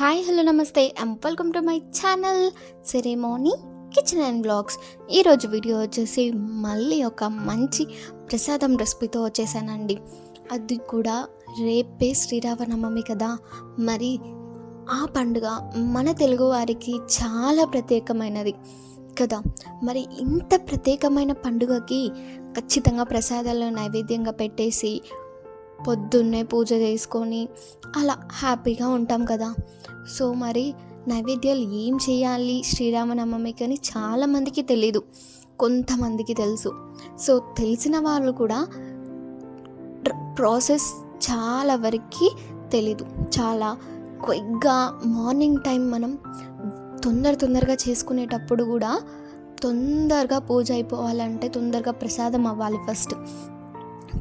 Hi hello నమస్తే and welcome to my channel ceremony kitchen and blogs ఈరోజు video వచ్చేసి మళ్ళీ ఒక మంచి ప్రసాదం రెసిపీతో వచ్చేసానండి. అది కూడా రేపే శ్రీరామనవమి కదా. మరి ఆ పండుగ మన తెలుగు వారికి చాలా ప్రత్యేకమైనది కదా. మరి ఇంత ప్రత్యేకమైన పండుగకి ఖచ్చితంగా ప్రసాదాలు నైవేద్యంగా పెట్టేసి పొద్దున్నే పూజ చేసుకొని అలా హ్యాపీగా ఉంటాం కదా. సో మరి నైవేద్యాలు ఏం చేయాలి? శ్రీరామనవమికి అని చాలామందికి తెలీదు. కొంతమందికి తెలుసు. సో తెలిసిన వాళ్ళు కూడా ప్రాసెస్ చాలా వరకు తెలీదు. చాలా క్విక్గా మార్నింగ్ టైం మనం తొందర తొందరగా చేసుకునేటప్పుడు కూడా తొందరగా పూజ అయిపోవాలంటే తొందరగా ప్రసాదం అవ్వాలి ఫస్ట్.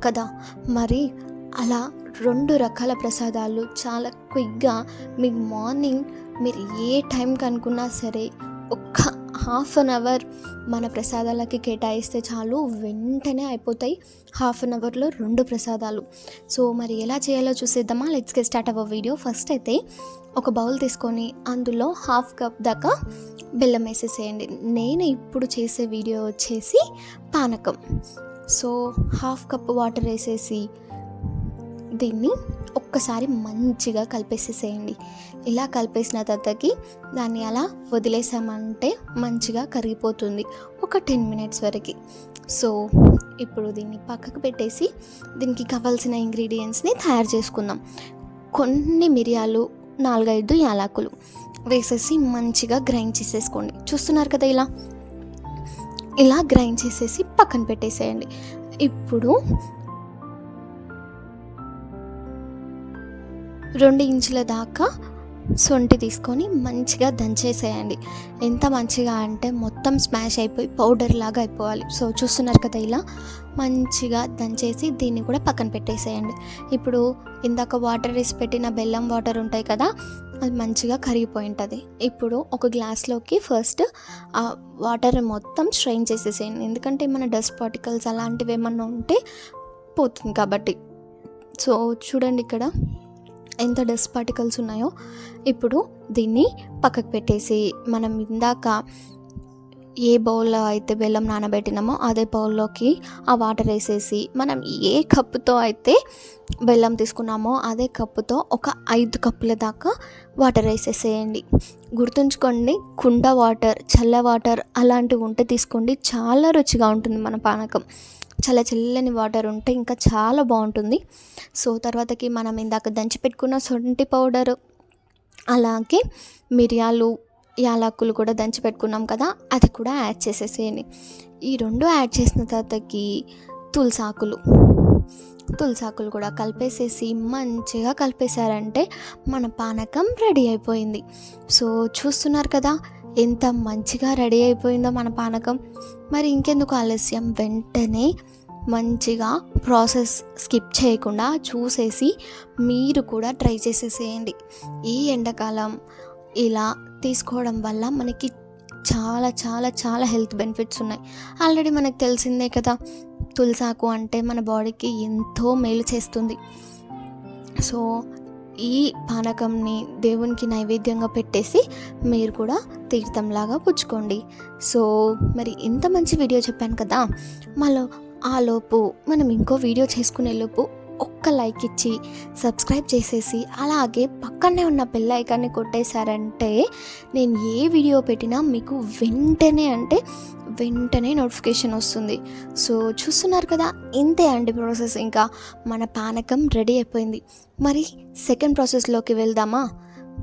కదా? మరి అలా రెండు రకాల ప్రసాదాలు చాలా క్విక్గా మీకు మార్నింగ్ మీరు ఏ టైంకి అనుకున్నా సరే ఒక్క హాఫ్ అన్ అవర్ మన ప్రసాదాలకి కేటాయిస్తే చాలు వెంటనే అయిపోతాయి హాఫ్ అన్ అవర్లో రెండు ప్రసాదాలు. సో మరి ఎలా చేయాలో చూసేద్దామా? లెట్స్ గే స్టార్ట్ అవ్వ వీడియో ఫస్ట్ అయితే ఒక బౌల్ తీసుకొని అందులో హాఫ్ కప్ దాకా బెల్లం వేసేసేయండి. నేను ఇప్పుడు చేసే వీడియో వచ్చేసి పానకం. సో హాఫ్ కప్ వాటర్ వేసేసి దీన్ని ఒక్కసారి మంచిగా కలిపేసేసేయండి. ఇలా కలిపేసిన తర్వాతకి దాన్ని అలా వదిలేసామంటే మంచిగా కరిగిపోతుంది. ఒక టెన్ మినిట్స్ వరకు. సో ఇప్పుడు దీన్ని పక్కకు పెట్టేసి దీనికి కావాల్సిన ఇంగ్రీడియంట్స్ని తయారు చేసుకుందాం. కొన్ని మిరియాలు నాలుగైదు యాలకులు వేసేసి మంచిగా గ్రైండ్ చేసేసుకోండి. చూస్తున్నారు కదా ఇలా? ఇలా గ్రైండ్ చేసేసి పక్కన పెట్టేసేయండి. ఇప్పుడు రెండు ఇంచుల దాకా సొంటి తీసుకొని మంచిగా దంచేసేయండి. ఎంత మంచిగా అంటే మొత్తం స్మాష్ అయిపోయి పౌడర్ లాగా అయిపోవాలి. సో చూస్తున్నారు కదా ఇలా మంచిగా దంచేసి దీన్ని కూడా పక్కన పెట్టేసేయండి. ఇప్పుడు ఇందాక వాటర్ వేసి పెట్టిన బెల్లం వాటర్ ఉంటాయి కదా అది మంచిగా కరిగిపోయి ఉంటుంది. ఇప్పుడు ఒక గ్లాస్లోకి ఫస్ట్ ఆ వాటర్ మొత్తం స్ట్రెయిన్ చేసేసేయండి. ఎందుకంటే ఏమైనా డస్ట్ పార్టికల్స్ అలాంటివి ఏమన్నా ఉంటే పోతుంది కాబట్టి. సో చూడండి ఇక్కడ ఎంత డస్ట్ పార్టికల్స్ ఉన్నాయో ఇప్పుడు దీన్ని పక్కకు పెట్టేసి మనం ఇందాక ఏ బౌల్లో అయితే బెల్లం నానబెట్టినామో అదే బౌల్లోకి ఆ వాటర్ వేసేసి మనం ఏ కప్పుతో అయితే బెల్లం తీసుకున్నామో అదే కప్పుతో ఒక ఐదు కప్పుల దాకా వాటర్ వేసేసేయండి. గుర్తుంచుకోండి కుండ వాటర్ చల్ల వాటర్ అలాంటివి ఉంటే తీసుకోండి. చాలా రుచిగా ఉంటుంది మన పానకం. చల్ల చల్లని వాటర్ ఉంటే ఇంకా చాలా బాగుంటుంది. సో తర్వాతకి మనం ఇందాక దంచి పెట్టుకున్న సొంటి పౌడరు అలాగే మిరియాలు యాలకులు కూడా దంచి పెట్టుకున్నాం కదా అది కూడా యాడ్ చేసేసేయండి. ఈ రెండు యాడ్ చేసిన తర్వాతకి తులసాకులు. తులసాకులు కూడా కలిపేసేసి మంచిగా కలిపేశారంటే మన పానకం రెడీ అయిపోయింది. సో చూస్తున్నారు కదా ఎంత మంచిగా రెడీ అయిపోయిందో మన పానకం. మరి ఇంకెందుకు ఆలస్యం? వెంటనే మంచిగా ప్రాసెస్ స్కిప్ చేయకుండా చూసేసి మీరు కూడా ట్రై చేసేసేయండి. ఈ ఎండాకాలం ఇలా తీసుకోవడం వల్ల మనకి చాలా చాలా చాలా హెల్త్ బెనిఫిట్స్ ఉన్నాయి. ఆల్రెడీ మనకు తెలిసిందే కదా తులసాకు అంటే మన బాడీకి ఎంతో మేలు చేస్తుంది. సో ఈ పానకంని దేవునికి నైవేద్యంగా పెట్టేసి మీరు కూడా తీర్థంలాగా పుచ్చుకోండి. సో మరి ఇంత మంచి వీడియో చెప్పాను కదా మళ్ళీ ఆ లోపు మనం ఇంకో వీడియో చేసుకునే లోపు ఒక్క లైక్ ఇచ్చి సబ్స్క్రైబ్ చేసేసి అలాగే పక్కనే ఉన్న బెల్ ఐకాన్ని కొట్టేశారంటే నేను ఏ వీడియో పెట్టినా మీకు వెంటనే అంటే వెంటనే నోటిఫికేషన్ వస్తుంది. సో చూస్తున్నారు కదా ఇంతే అండి ప్రాసెస్ ఇంకా. మన పానకం రెడీ అయిపోయింది. మరి సెకండ్ ప్రాసెస్లోకి వెళ్దామా?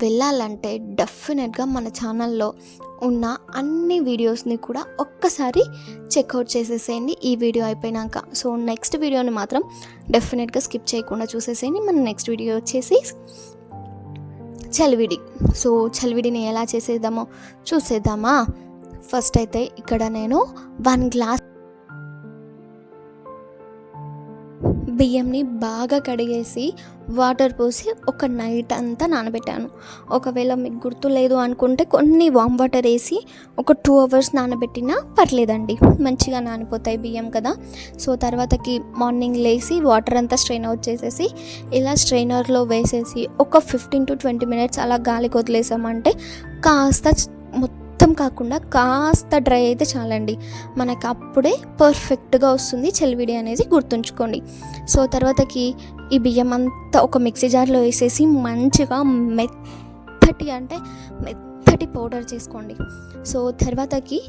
వెళ్ళాలంటే డెఫినెట్గా మన ఛానల్లో ఉన్న అన్ని వీడియోస్ని కూడా ఒక్కసారి చెక్అవుట్ చేసేసేయండి. ఈ వీడియో అయిపోయినాక సో నెక్స్ట్ వీడియోని మాత్రం డెఫినెట్గా స్కిప్ చేయకుండా చూసేసేయండి. మన నెక్స్ట్ వీడియో వచ్చేసి చలివిడి. సో చలివిడిని ఎలా చేసేద్దామో చూసేద్దామా? ఫస్ట్ అయితే ఇక్కడ నేను వన్ గ్లాస్ బియ్యంని బాగా కడిగేసి వాటర్ పోసి ఒక నైట్ అంతా నానబెట్టాను. ఒకవేళ మీకు గుర్తు లేదు అనుకుంటే కొన్ని వామ్ వాటర్ వేసి ఒక టూ అవర్స్ నానబెట్టినా పర్లేదండి. మంచిగా నానిపోతాయి బియ్యం కదా. సో తర్వాతకి మార్నింగ్ లేసి వాటర్ అంతా స్ట్రెయిన్ అవుట్ చేసేసి ఇలా స్ట్రెయినర్లో వేసేసి ఒక ఫిఫ్టీన్ టు ట్వంటీ మినిట్స్ అలా గాలికి వదిలేసామంటే కాస్త మొత్తం మొత్తం కాకుండా కాస్త డ్రై అయితే చాలండి. మనకు అప్పుడే పర్ఫెక్ట్గా వస్తుంది చెలివిడి అనేది గుర్తుంచుకోండి. సో తర్వాతకి ఈ బియ్యం అంతా ఒక మిక్సీ జార్లో వేసేసి మంచిగా మెత్తటి అంటే మెత్తటి పౌడర్ చేసుకోండి. సో తర్వాతకి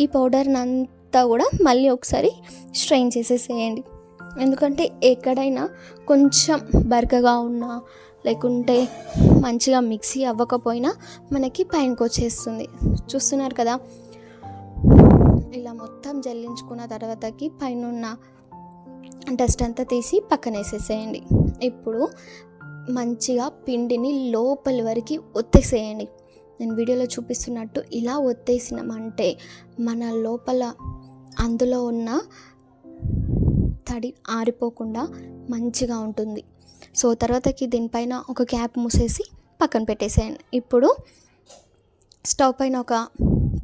ఈ పౌడర్ని అంతా కూడా మళ్ళీ ఒకసారి స్ట్రెయిన్ చేసేసేయండి. ఎందుకంటే ఎక్కడైనా కొంచెం బరకగా ఉన్నా లేకుంటే మంచిగా మిక్సీ అవ్వకపోయినా మనకి పైనకి వచ్చేస్తుంది చూస్తున్నారు కదా? ఇలా మొత్తం జల్లించుకున్న తర్వాతకి పైన ఉన్న డస్ట్ అంతా తీసి పక్కన వేసేసేయండి ఇప్పుడు మంచిగా పిండిని లోపలి వరకు ఒత్తేసేయండి. నేను వీడియోలో చూపిస్తున్నట్టు ఇలా ఒత్తేసినామంటే మన లోపల అందులో ఉన్న తడి ఆరిపోకుండా మంచిగా ఉంటుంది. సో తర్వాతకి దీనిపైన ఒక క్యాప్ మూసేసి పక్కన పెట్టేసేయండి. ఇప్పుడు స్టవ్ పైన ఒక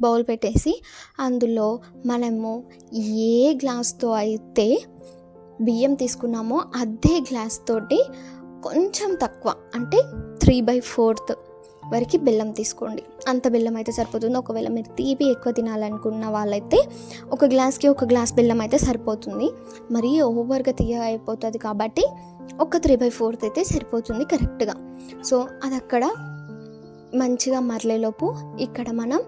బౌల్ పెట్టేసి అందులో మనము ఏ గ్లాస్తో అయితే బియ్యం తీసుకున్నామో అదే గ్లాస్ తోటి కొంచెం తక్కువ అంటే త్రీ బై ఫోర్త్ వరకు బెల్లం తీసుకోండి. అంత బెల్లం అయితే సరిపోతుంది. ఒకవేళ మీరు తీపి ఎక్కువ తినాలనుకున్న వాళ్ళైతే ఒక గ్లాస్కి ఒక గ్లాస్ బెల్లం అయితే సరిపోతుంది. మరీ ఓవర్గా తీయ అయిపోతుంది కాబట్టి ఒక త్రీ బై ఫోర్త్ అయితే సరిపోతుంది కరెక్ట్గా. సో అది అక్కడ మంచిగా మరలేలోపు ఇక్కడ మనం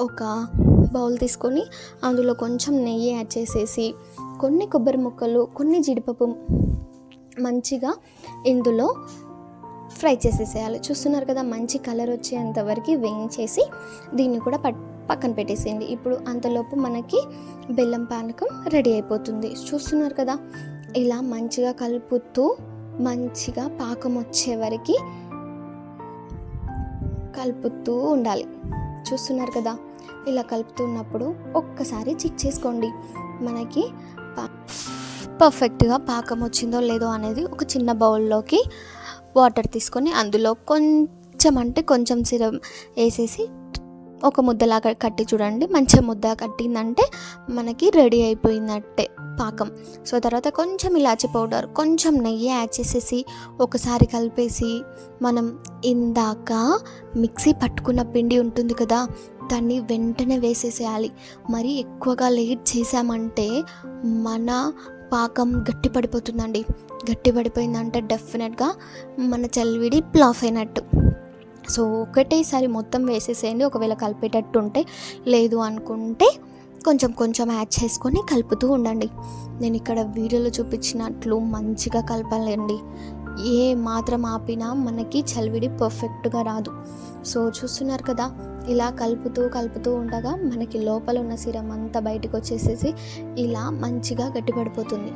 ఒక బౌల్ తీసుకొని అందులో కొంచెం నెయ్యి యాడ్ చేసేసి కొన్ని కొబ్బరి ముక్కలు కొన్ని జీడిపప్పు మంచిగా ఇందులో ఫ్రై చేసేసేయాలి. చూస్తున్నారు కదా మంచి కలర్ వచ్చేంత వరకు వేయించేసి దీన్ని కూడా పట్ పక్కన పెట్టేసేయండి. ఇప్పుడు అంతలోపు మనకి బెల్లం పానకం రెడీ అయిపోతుంది. చూస్తున్నారు కదా ఇలా మంచిగా కలుపుతూ మంచిగా పాకం వచ్చే వరకు కలుపుతూ ఉండాలి. చూస్తున్నారు కదా? ఇలా కలుపుతున్నప్పుడు ఒక్కసారి చెక్ చేసుకోండి. మనకి పర్ఫెక్ట్గా పాకం వచ్చిందో లేదో అనేది ఒక చిన్న బౌల్లోకి వాటర్ తీసుకొని అందులో కొంచెం అంటే కొంచెం సిరం వేసేసి ఒక ముద్దలాగా కట్టి చూడండి. మంచిగా ముద్ద కట్టిందంటే మనకి రెడీ అయిపోయిందట్టే పాకం. సో తర్వాత కొంచెం ఇలాచి పౌడర్ కొంచెం నెయ్యి యాడ్ చేసేసి ఒకసారి కలిపేసి మనం ఇందాక మిక్సీ పట్టుకున్న పిండి ఉంటుంది కదా దాన్ని వెంటనే వేసేసేయాలి. మరి ఎక్కువగా లేట్ చేసామంటే మన పాకం గట్టి పడిపోతుందండి. గట్టి పడిపోయిందంటే డెఫినెట్గా మన చల్విడి ప్లాఫ్ అయినట్టు. సో ఒకటేసారి మొత్తం వేసేసేయండి. ఒకవేళ కలిపేటట్టు ఉంటే లేదు అనుకుంటే కొంచెం కొంచెం యాడ్ చేసుకొని కలుపుతూ ఉండండి. నేను ఇక్కడ వీడియోలో చూపించినట్లు మంచిగా కలపాలండి. ఏ మాత్రం ఆపినా మనకి చలివిడి పర్ఫెక్ట్గా రాదు. సో చూస్తున్నారు కదా ఇలా కలుపుతూ కలుపుతూ ఉండగా మనకి లోపల ఉన్న సిరం అంతా బయటకు వచ్చేసేసి ఇలా మంచిగా గట్టిపడిపోతుంది.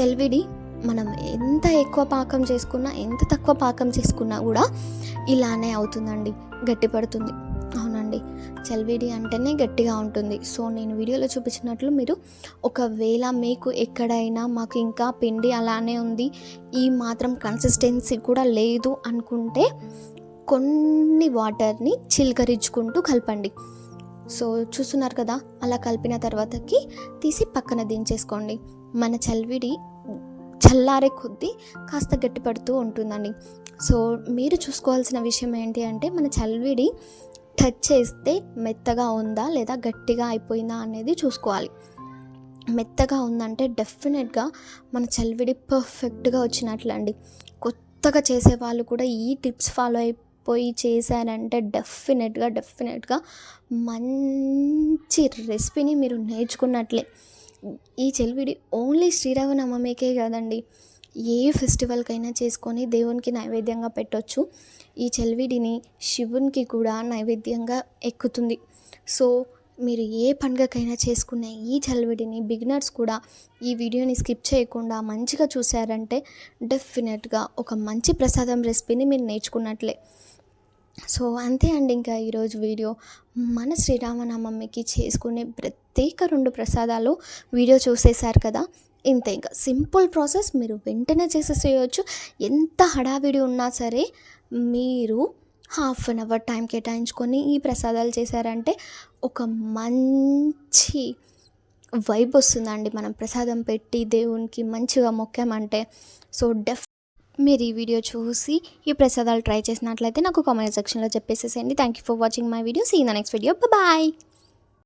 చెల్విడి మనం ఎంత ఎక్కువ పాకం చేసుకున్నా ఎంత తక్కువ పాకం చేసుకున్నా కూడా ఇలానే అవుతుందండి. గట్టిపడుతుంది అవునండి. చలివిడి అంటేనే గట్టిగా ఉంటుంది. సో నేను వీడియోలో చూపించినట్లు మీరు ఒకవేళ మీకు ఎక్కడైనా మాకు ఇంకా పిండి అలానే ఉంది ఈ మాత్రం కన్సిస్టెన్సీ కూడా లేదు అనుకుంటే కొన్ని వాటర్ని చిలకరించుకుంటూ కలపండి. సో చూస్తున్నారు కదా? అలా కలిపిన తర్వాతకి తీసి పక్కన దించేసుకోండి. మన చల్విడి చల్లారే కొద్దీ కాస్త గట్టిపడుతూ ఉంటుందండి. సో మీరు చూసుకోవాల్సిన విషయం ఏంటి అంటే మన చల్విడి టచ్ చేస్తే మెత్తగా ఉందా లేదా గట్టిగా అయిపోయిందా అనేది చూసుకోవాలి. మెత్తగా ఉందంటే డెఫినెట్గా మన చల్విడి పర్ఫెక్ట్గా వచ్చినట్లండి. కొత్తగా చేసే వాళ్ళు కూడా ఈ టిప్స్ ఫాలో అయిపోయి చేశారంటే డెఫినెట్గా డెఫినెట్గా మంచి రెసిపీని మీరు నేర్చుకున్నట్లే. ఈ చెలివిడి ఓన్లీ శ్రీరామనవమికే కాదండి. ఏ ఫెస్టివల్కైనా చేసుకొని దేవునికి నైవేద్యంగా పెట్టొచ్చు. ఈ చెలివిడిని శివునికి కూడా నైవేద్యంగా ఎక్కుతుంది. సో మీరు ఏ పండుగకైనా చేసుకునే ఈ చలివిడిని బిగినర్స్ కూడా ఈ వీడియోని స్కిప్ చేయకుండా మంచిగా చూశారంటే డెఫినెట్గా ఒక మంచి ప్రసాదం రెసిపీని మీరు నేర్చుకున్నట్లే. సో అంతే అండి ఇంకా ఈరోజు వీడియో. మన శ్రీరామనామమ్మకి చేసుకునే ప్రత్యేక రెండు ప్రసాదాలు వీడియో చూసేశారు కదా. ఇంతే ఇంకా సింపుల్ ప్రాసెస్. మీరు వెంటనే చేసేసేయచ్చు. ఎంత హడావిడి ఉన్నా సరే మీరు హాఫ్ అన్ అవర్ టైం కేటాయించుకొని ఈ ప్రసాదాలు చేశారంటే ఒక మంచి వైబ్ వస్తుందండి. మనం ప్రసాదం పెట్టి దేవునికి మంచిగా మొక్కామంటే. సో డెఫ్ మీరు ఈ వీడియో చూసి ఈ ప్రసాదాలు ట్రై చేసినట్లయితే నాకు కామెంట్ సెక్షన్లో చెప్పేసేసేయండి. Thank you for watching my video see in the next video bye